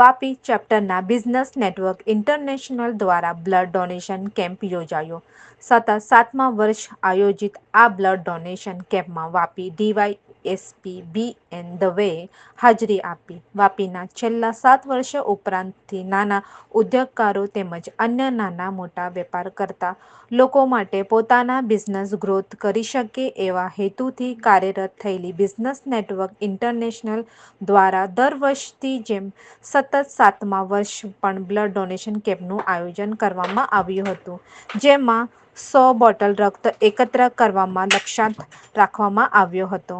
વાપી ચેપ્ટરના business network international દ્વારા blood donation camp યોજાયો. સતત સાતમા વર્ષ આયોજિત આ બ્લડ ડોનેશન કેમ્પમાં Vapi DY SP B N દવેએ હાજરી આપી. વાપીના છેલ્લા સાત વર્ષ ઉપરાંતથી નાના ઉદ્યોગકારો તેમજ અન્ય નાના મોટા વેપાર કરતા લોકો માટે પોતાના બિઝનેસ ગ્રોથ કરી શકે એવા હેતુથી કાર્યરત થયેલી બિઝનેસ નેટવર્ક ઇન્ટરનેશનલ દ્વારા દર વર્ષથી જેમ સતત સાતમા વર્ષ પણ બ્લડ ડોનેશન કેમ્પનું આયોજન કરવામાં આવ્યું હતું, જેમાં સો બોટલ રક્ત એકત્ર કરવામાં લક્ષ્યાંક રાખવામાં આવ્યો હતો.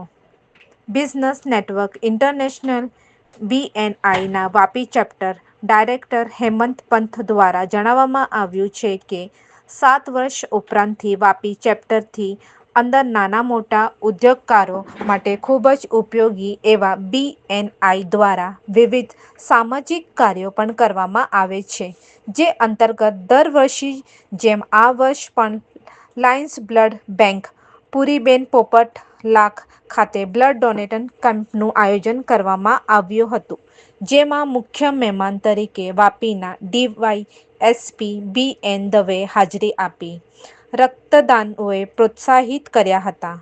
બિઝનેસ નેટવર્ક ઇન્ટરનેશનલ બીએનઆઈના વાપી ચેપ્ટર ડાયરેક્ટર હેમંત પંથ દ્વારા જણાવવામાં આવ્યું છે કે સાત વર્ષ ઉપરાંતથી વાપી ચેપ્ટરથી અંદર નાના મોટા ઉદ્યોગકારો માટે ખૂબ જ ઉપયોગી એવા બીએનઆઈ દ્વારા વિવિધ સામાજિક કાર્યો પણ કરવામાં આવે છે, જે અંતર્ગત દર વર્ષે જેમ આ વર્ષ પણ લાયન્સ બ્લડ બેંક પુરીબેન પોપટ લાખ ખાતે બ્લડ ડોનેશન કેમ્પનું આયોજન કરવામાં આવ્યું હતું, જેમાં મુખ્ય મહેમાન તરીકે વાપીના DY SP B N Dave હાજરી આપી. રક્તદાનોએ પ્રોત્સાહિત કર્યા હતા.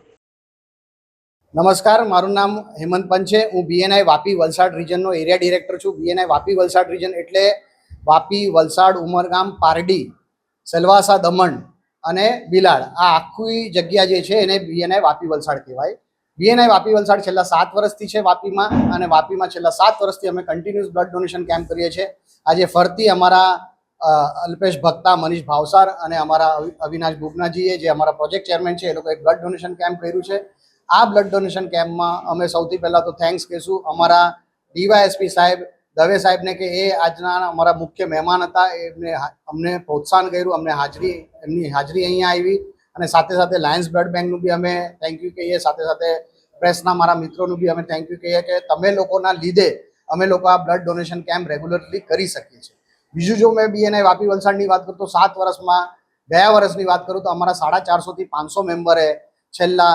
નમસ્કાર, મારું નામ હેમંત છે. હું બીએનઆઈ વાપી વલસાડ રિજનનો એરિયા ડિરેક્ટર છું. બીએનઆઈ વાપી વલસાડ રિજન એટલે વાપી વલસાડ ઉમરગામ પારડી, સલવાસા દમણ અને બિલાડ. આ આખી જગ્યા જે છે એને બીએનઆઈ વાપી વલસાડ કહેવાય. બીએનઆઈ વાપી વલસાડ છેલ્લા સાત વર્ષથી છે વાપીમાં અને વાપીમાં છેલ્લા સાત વર્ષથી અમે કન્ટિન્યુઅસ બ્લડ ડોનેશન કેમ્પ કરીએ છીએ. આજે ફરતી અમારા અલ્પેશ ભક્તા મનીષ ભાવસાર અને અમારા અવિનાશ બુગનાજીએ જે અમારા પ્રોજેક્ટ ચેરમેન છે એ લોકોએ બ્લડ ડોનેશન કેમ્પ કર્યું છે. આ બ્લડ ડોનેશન કેમ્પમાં અમે સૌથી પહેલાં તો થેન્ક્સ કહીશું અમારા ડીવાયએસપી સાહેબ દવે સાહેબને કે એ આજના અમારા મુખ્ય મહેમાન હતા, એમને અમને પ્રોત્સાહન કર્યું, અમને હાજરી, એમની હાજરી અહીંયા આવી અને સાથે સાથે લાયન્સ બ્લડ બેંકનું બી અમે થેન્ક યુ કહીએ, સાથે સાથે પ્રેસના મારા મિત્રોનું બી અમે થેન્ક યુ કહીએ કે તમે લોકોના લીધે અમે લોકો આ બ્લડ ડોનેશન કેમ્પ રેગ્યુલરલી કરી શકીએ છીએ. બીજું જો મેં બીએનઆઈ વાપી વલસાડની વાત કરું તો સાત વર્ષમાં, ગયા વર્ષની વાત કરું તો અમારા સાડા ચારસોથી પાંચસો મેમ્બરે છેલ્લા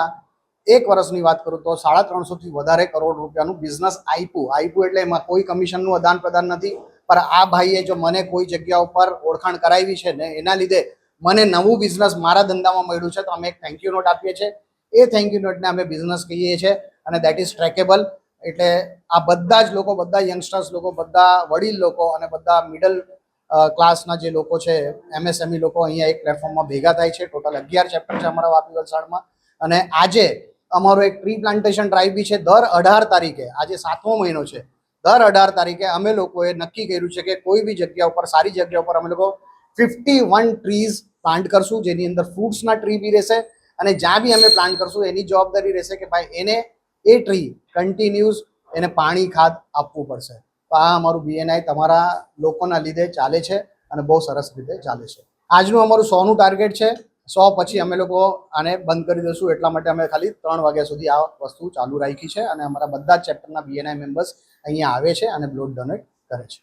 એક વર્ષની વાત કરું તો સાડા ત્રણસોથી વધારે કરોડ રૂપિયાનું બિઝનેસ આપ્યું. આપ્યું એટલે એમાં કોઈ કમિશનનું આદાન પ્રદાન નથી. પણ આ ભાઈએ જો મને કોઈ જગ્યા ઉપર ઓળખાણ કરાવી છે ને એના લીધે મને નવું બિઝનેસ મારા ધંધામાં મળ્યું છે, તો અમે એક થેન્ક યુ નોટ આપીએ છીએ. એ થેન્ક યુ નોટને અમે બિઝનેસ કહીએ છીએ અને દેટ ઇઝ ટ્રેકેબલ એટલે આ બધા જ લોકો, બધા યંગસ્ટર્સ લોકો, બધા વડીલ લોકો અને બધા મિડલ ક્લાસના જે લોકો છે એમએસએમઈ લોકો અહીંયા એક પ્લેટફોર્મમાં ભેગા થાય છે. ટોટલ અગિયાર ચેપ્ટર છે અમારા વાપી વલસાડમાં. અને આજે અમારો એક ટ્રી પ્લાન્ટેશન ડ્રાઈવ બી છે દર અઢાર તારીખે, આજે સાતમો મહિનો છે. દર અઢાર તારીખે અમે લોકોએ નક્કી કર્યું છે કે કોઈ બી જગ્યા ઉપર, સારી જગ્યા ઉપર અમે લોકો ફિફ્ટી વન ટ્રીઝ પ્લાન્ટ કરશું, જેની અંદર ફ્રૂટ્સના ટ્રી બી રહેશે અને જ્યાં બી અમે પ્લાન્ટ કરશું, એની જવાબદારી રહેશે કે ભાઈ એને એ ટ્રી કન્ટિન્યુઝ એને પાણી, ખાદ આપવું પડશે. તો આ અમારું બીએનઆઈ તમારા લોકોના લીધે ચાલે છે અને બહુ સરસ રીતે ચાલે છે. આજનું અમારું સોનું ટાર્ગેટ છે સો પછી અમે લોકો આને બંધ કરી દઈશું. એટલા માટે અમે ખાલી ત્રણ વાગ્યા સુધી આ વસ્તુ ચાલુ રાખી છે અને અમારા બધા જ ચેપ્ટરના બીએનઆઈ મેમ્બર્સ અહીંયા આવે છે અને બ્લડ ડોનેટ કરે છે.